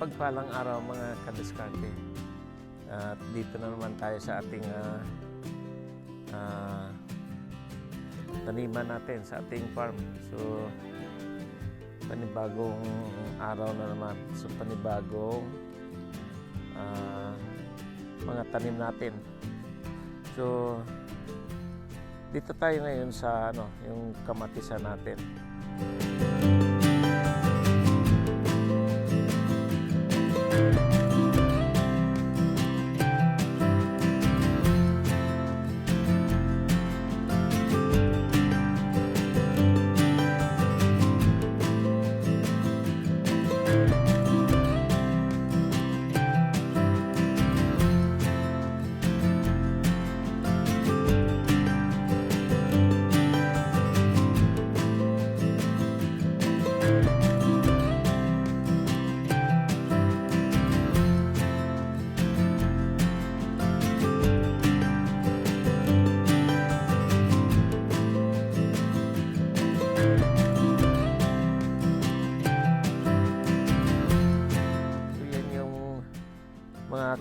Mapagpalang araw mga kadiskarte. At dito na naman tayo sa ating ah, ah, taniman natin sa ating farm. So, panibagong araw na naman. So, panibagong ah, mga tanim natin. So, dito tayo ngayon sa ano, yung kamatisan natin. So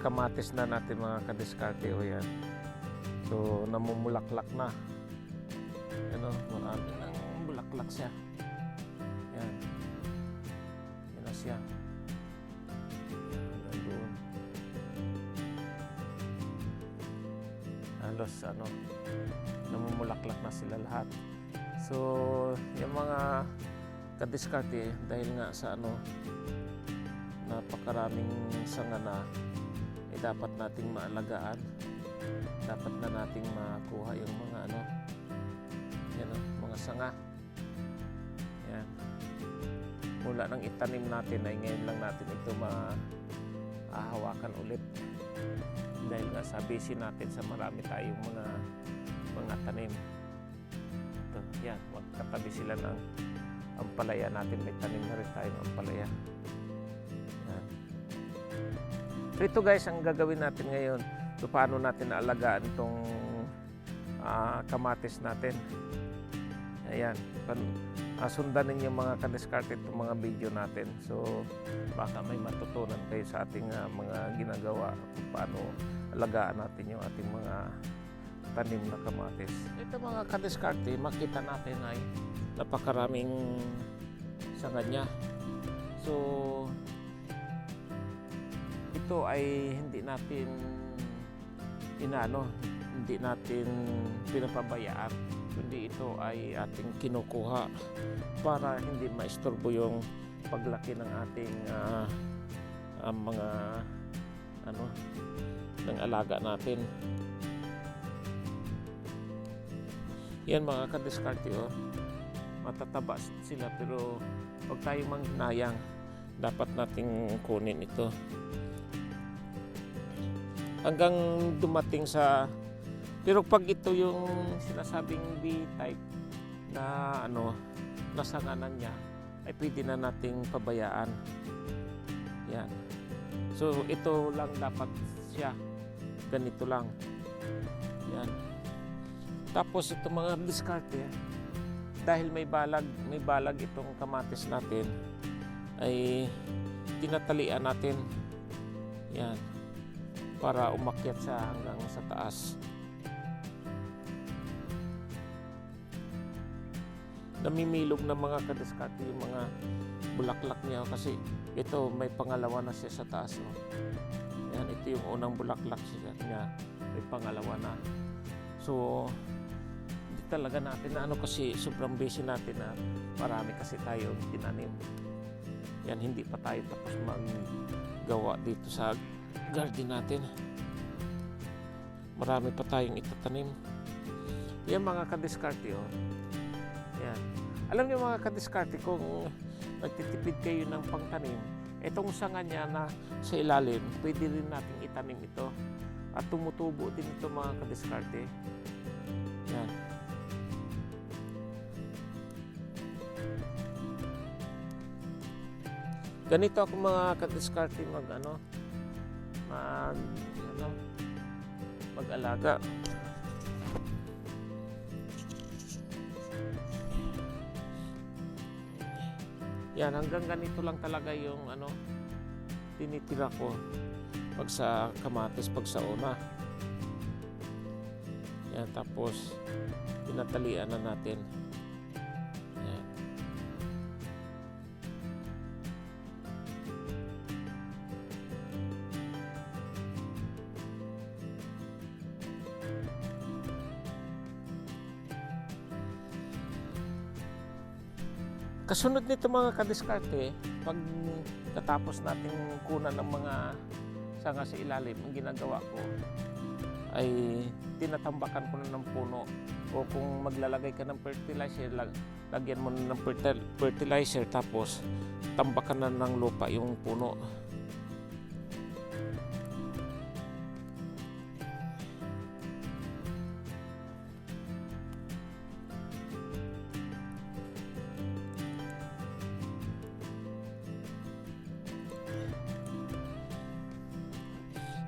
kamatis na natin mga kadiskarte o yan. So namumulaklak na. Ano, marami nang bulaklak siya. Yan. Yan na siya. Yan, doon. Halos ano, namumulaklak na sila lahat. So, yung mga kadiskarte dahil nga sa ano, napakaraming sanga na eh, dapat nating maalagaan. Dapat na nating makuha yung mga ano yan oh, mga sanga. Yan. Mula nang itanim natin ay ngayon lang natin ito maahawakan ulit. Dahil nga sa busy natin sa marami tayong mga mga tanim. Ito yan. Magkatabi sila ng ampalaya natin. May tanim na rin tayong ampalaya. So ito guys, ang gagawin natin ngayon, so paano natin naalagaan itong ah, kamatis natin. Ayan, pan, ah, sundan ninyo mga kadiskarte itong mga video natin. So baka may matutunan kayo sa ating ah, mga ginagawa kung paano alagaan natin yung ating mga tanim na kamatis. Ito mga kadiskarte, makita natin ay napakaraming sanga niya. So, ito ay hindi natin inano, hindi natin pinapabayaan kundi ito ay ating kinukuha para hindi maistorbo yung paglaki ng ating ah, ah, mga ano ng alaga natin. Yan mga kadiskarte oh. Matataba sila pero pag tayo manghinayang. Dapat nating kunin ito hanggang dumating sa pero pag ito yung sinasabing B-type na ano nasanganan niya ay pwede na nating pabayaan. Yan. So ito lang dapat siya. Ganito lang. Yan. Tapos ito mga diskarte dahil may balag may balag itong kamatis natin ay tinatalian natin. Yan para umakyat siya hanggang sa taas. Namimilog na mga kadiskarte yung mga bulaklak niya kasi ito may pangalawa na siya sa taas. Oh. Yan, ito yung unang bulaklak siya niya. May pangalawa na. So, hindi talaga natin na ano kasi sobrang busy natin na marami kasi tayo tinanim. Yan, hindi pa tayo tapos maggawa dito sa garden natin. Marami pa tayong itatanim. Yan mga kadiskarte oh. Yan. Alam niyo mga kadiskarte kung nagtitipid kayo ng pangtanim, itong sanga niya na sa ilalim, pwede rin nating itanim ito. At tumutubo din ito mga kadiskarte. Yan. Ganito ako mga kadiskarte mag ano, mag ano, mag-alaga. Yan, hanggang ganito lang talaga yung ano, tinitira ko pag sa kamatis, pag sa una. Yan, tapos tinatalian na natin. Kasunod nito mga kadiskarte, pag katapos nating kunan ng mga sanga sa ilalim, ang ginagawa ko ay tinatambakan ko na ng puno o kung maglalagay ka ng fertilizer, lag, lagyan mo na ng fertil- fertilizer tapos tambakan na ng lupa yung puno.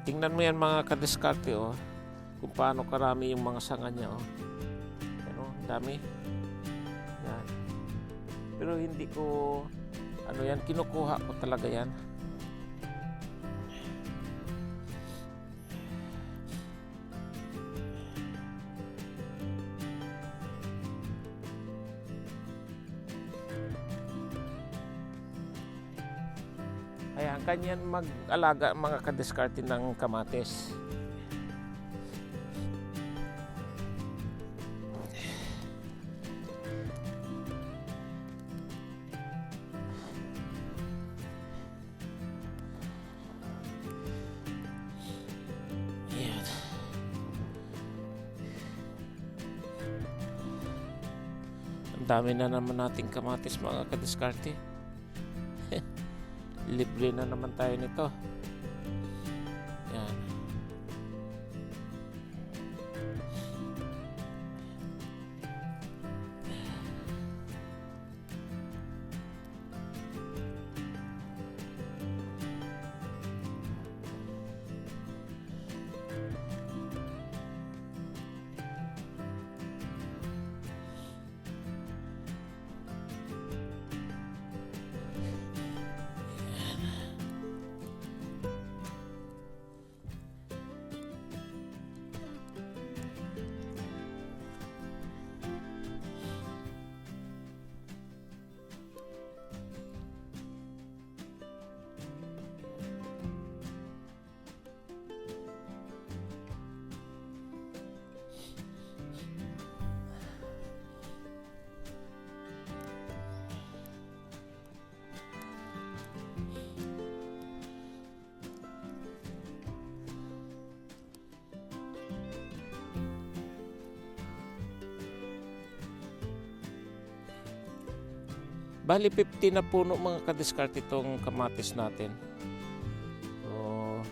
Tingnan mo yan mga kadiskarte oh. Kung paano karami yung mga sanga niya oh. Ano, dami. Yan. Pero hindi ko ano yan, kinukuha ko talaga yan. Kaya ganyan mag-alaga mga kadiskarte ng kamatis. Dami na naman nating kamatis mga kadiskarte. Libre na naman tayo nito. Bali 50 na puno mga kadiskarte itong kamatis natin. So,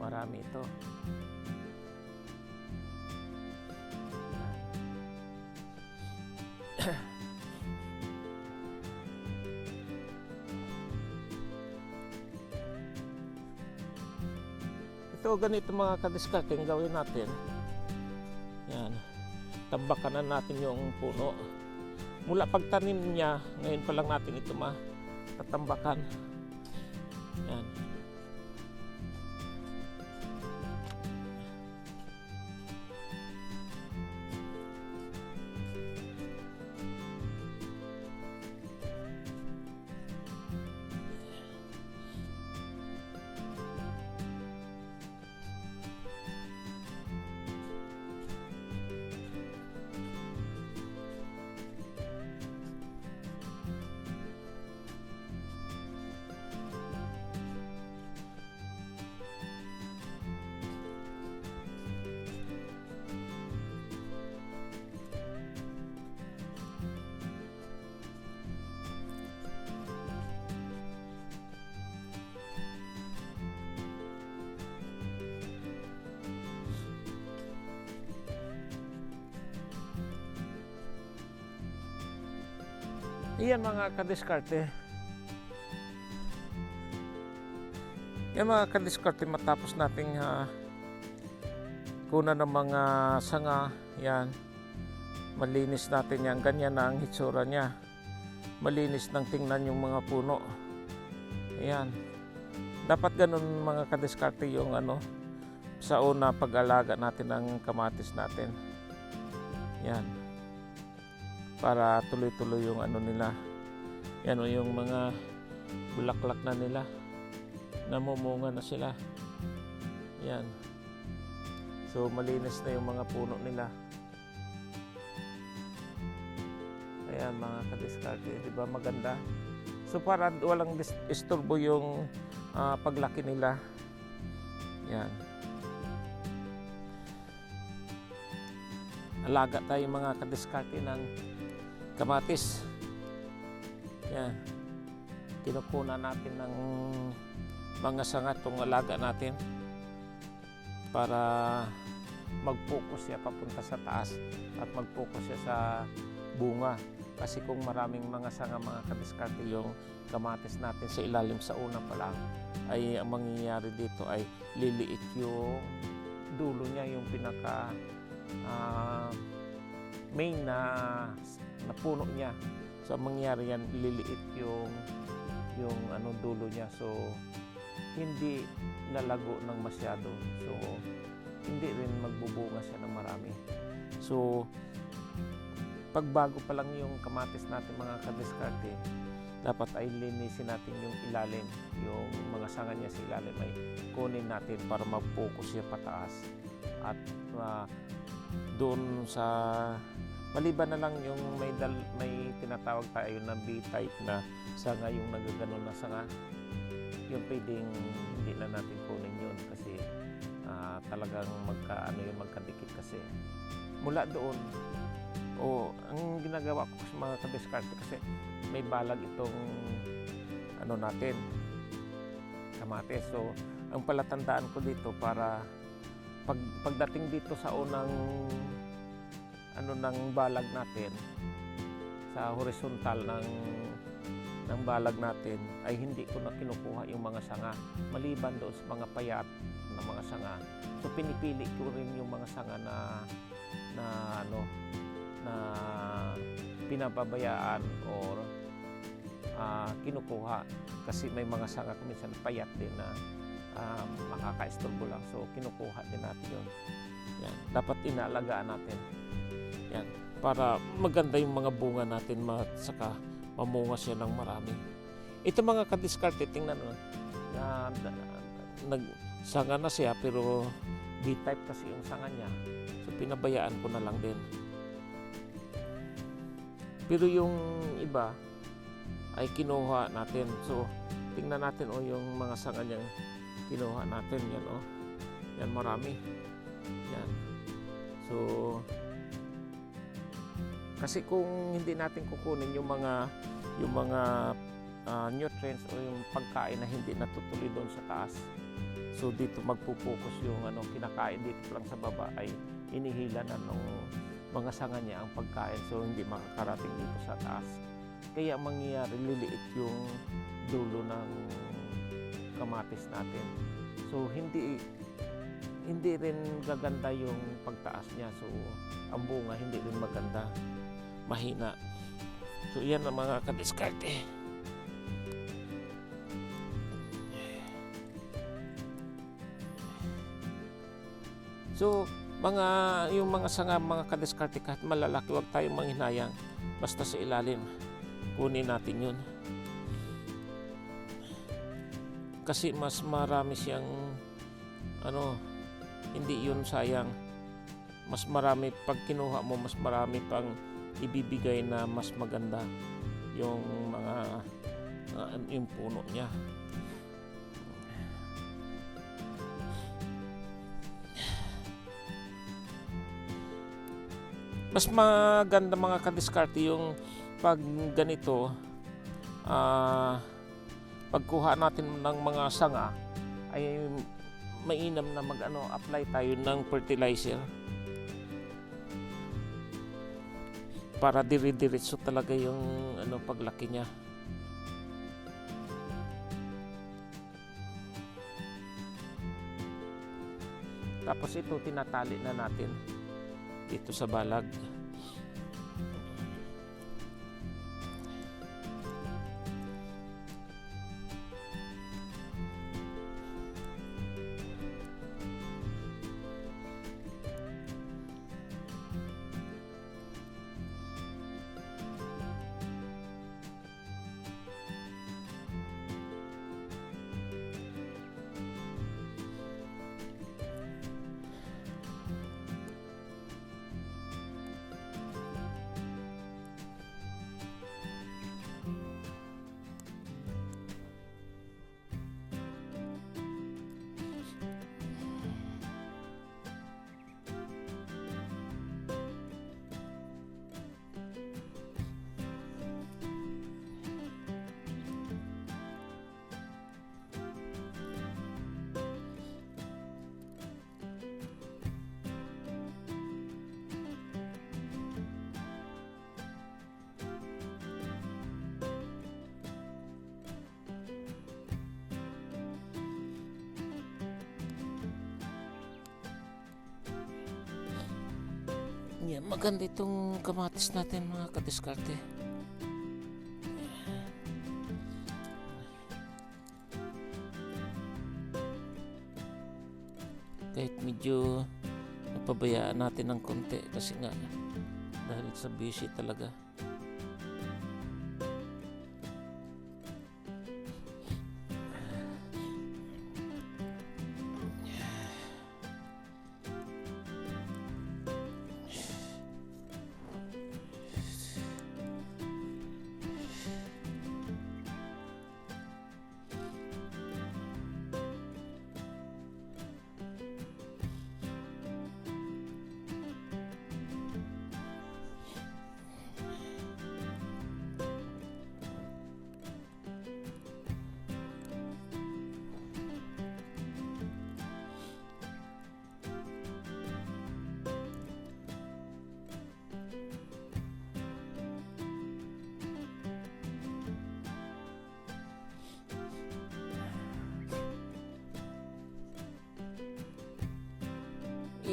marami ito. Ito ganito mga kadiskarte ang gawin natin. Yan. Tambakan na natin yung puno mula pagtanim niya, ngayon pa lang natin ito matatambakan. Yan. Iyan mga kadiskarte. Yan mga kadiskarte matapos nating uh, kunan ng mga sanga. Yan. Malinis natin yan. Ganyan na ang hitsura niya. Malinis ng tingnan yung mga puno. Ayan. dapat ganun mga kadiskarte yung ano sa una pag-alaga natin ng kamatis natin. Yan. Para tuloy-tuloy yung ano nila. Yan o yung mga bulaklak na nila. Namumunga na sila. Yan. So malinis na yung mga puno nila. Ayan mga kadiskarte, di ba maganda? So para walang dis- istorbo yung ah, paglaki nila. Yan. Alaga tayo mga kadiskarte ng kamatis. Yan. Kinukunan natin ng mga sanga itong alaga natin para mag-focus siya papunta sa taas at mag-focus siya sa bunga. Kasi kung maraming mga sanga mga kadiskarte yung kamatis natin sa ilalim sa una pa lang, ay ang mangyayari dito ay liliit yung dulo niya, yung pinaka ah, main na, na puno niya. So ang mangyayari yan, liliit yung yung ano dulo niya. So hindi lalago ng masyado. So hindi rin magbubunga siya ng marami. So pagbago pa lang yung kamatis natin mga kadiskarte, dapat ay linisin natin yung ilalim, yung mga sanga niya sa ilalim ay kunin natin para mag-focus siya pataas at ah, doon sa maliban na lang yung may dal, may tinatawag tayo na B-type na sanga yung nagaganon na sanga yung pwedeng hindi na natin kunin yun kasi ah, talagang magka ano yung magkadikit kasi. Mula doon o ang ginagawa ko sa mga kadiskarte kasi may balag itong ano natin kamates so ang palatandaan ko dito para pag pagdating dito sa unang ano ng balag natin sa horizontal ng ng balag natin ay hindi ko na kinukuha yung mga sanga. Maliban doon sa mga payat na mga sanga. So pinipili ko rin yung mga sanga na na ano na pinapabayaan or ah, kinukuha. Kasi may mga sanga minsan payat din na um, makaka-istorbo lang. So kinukuha din natin yun. Yan. Dapat inaalagaan natin. Yan. Para maganda yung mga bunga natin at saka mamunga siya ng marami. Ito mga kadiskarte tingnan mo. Na, na, nag sanga na siya pero B-type kasi yung sanga niya. So pinabayaan ko na lang din. Pero yung iba ay kinuha natin. So, tingnan natin o yung mga sanga niyang kinuha natin. Yan o. Yan marami. Yan. So, kasi kung hindi natin kukunin yung mga yung mga ah, nutrients o yung pagkain na hindi natutuloy doon sa taas. So dito magpupokus yung ano kinakain dito lang sa baba ay inihila na ng mga sanga niya ang pagkain so hindi makakarating dito sa taas. Kaya ang mangyayari liliit yung dulo ng kamatis natin. So hindi hindi rin gaganda yung pagtaas niya. So ang bunga hindi rin maganda. Mahina. So yan ang mga kadiskarte. So, mga yung mga sanga, mga kadiskarte kahit malalaki, huwag tayong manghinayang basta sa ilalim. Kunin natin yun. Kasi mas marami siyang ano, hindi yun sayang. Mas marami pag kinuha mo, mas marami pang ibibigay na mas maganda yung mga ah, yung puno niya. mas maganda mga kadiskarte yung pag ganito ah pagkuha natin ng mga sanga ay mainam na mag ano, apply tayo ng fertilizer para dire-diretso talaga yung ano paglaki niya tapos ito tinatali na natin dito sa balag. Yan, maganda itong kamatis natin mga kadiskarte. Kahit medyo napabayaan natin ng konti kasi nga dahil sa busy talaga.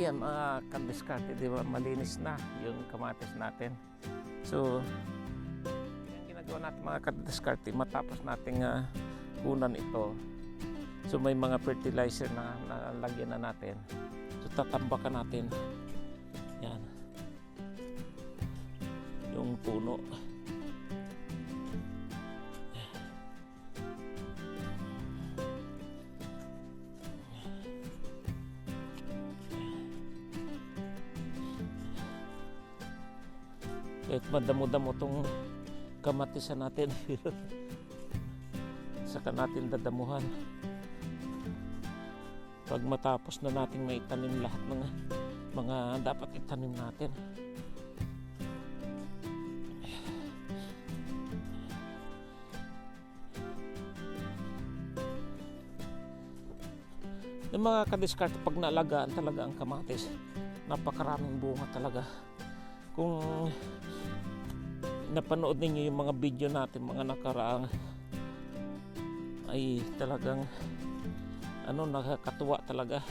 Iyan mga kandiskarte, di ba? Malinis na yung kamatis natin. So, yung ginagawa natin mga kandiskarte, matapos nating uh, kunan ito, so may mga fertilizer na nalagyan na natin. So, tatambakan natin. Yan. Yung puno. Kahit madamo-damo tong kamatisan natin. Saka natin dadamuhan. Pag matapos na nating maitanim lahat ng mga dapat itanim natin. Yung mga kadiskarte pag naalagaan talaga ang kamatis napakaraming bunga talaga. Kung napanood ninyo yung mga video natin mga nakaraang ay talagang ano nakakatuwa talaga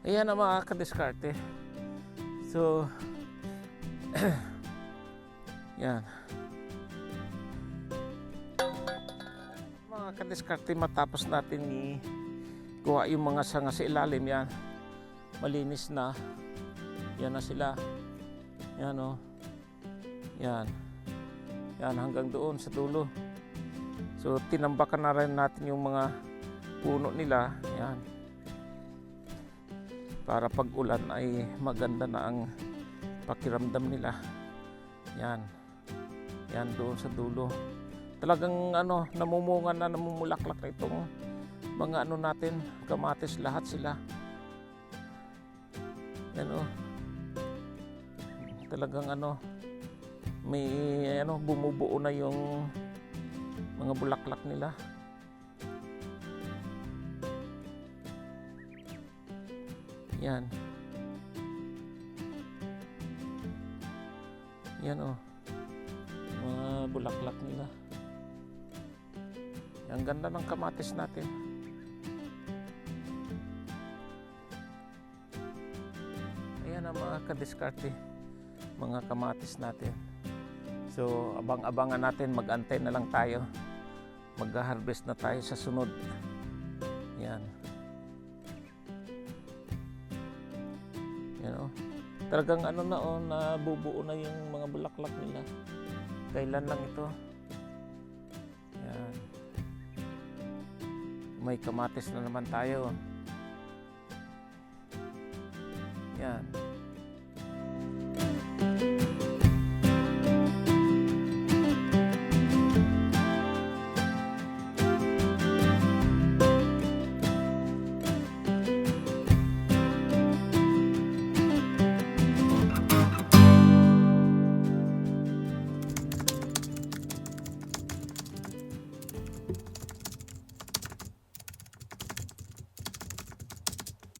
Ayan ang mga kadiskarte. So, yan. Mga kadiskarte matapos natin i kuha yung mga sanga sa ilalim yan. Malinis na. Yan na sila. Yan o. Yan. Yan hanggang doon sa dulo. So tinambakan na rin natin yung mga puno nila. Yan. Para pag ulan ay maganda na ang pakiramdam nila. Yan. Yan doon sa dulo talagang ano namumunga na namumulaklak na itong mga ano natin kamatis lahat sila. Yan o talagang ano may ano bumubuo na yung mga bulaklak nila. Yan. Yan o mga bulaklak nila ang ganda ng kamatis natin. Ayan ang mga kadiskarte, mga kamatis natin. So, abang-abangan natin, mag-antay na lang tayo. Mag-harvest na tayo sa sunod. Yan. Yan oh. Talagang ano na oh, nabubuo na yung mga bulaklak nila. Kailan lang ito? Yan may kamatis na naman tayo. Yan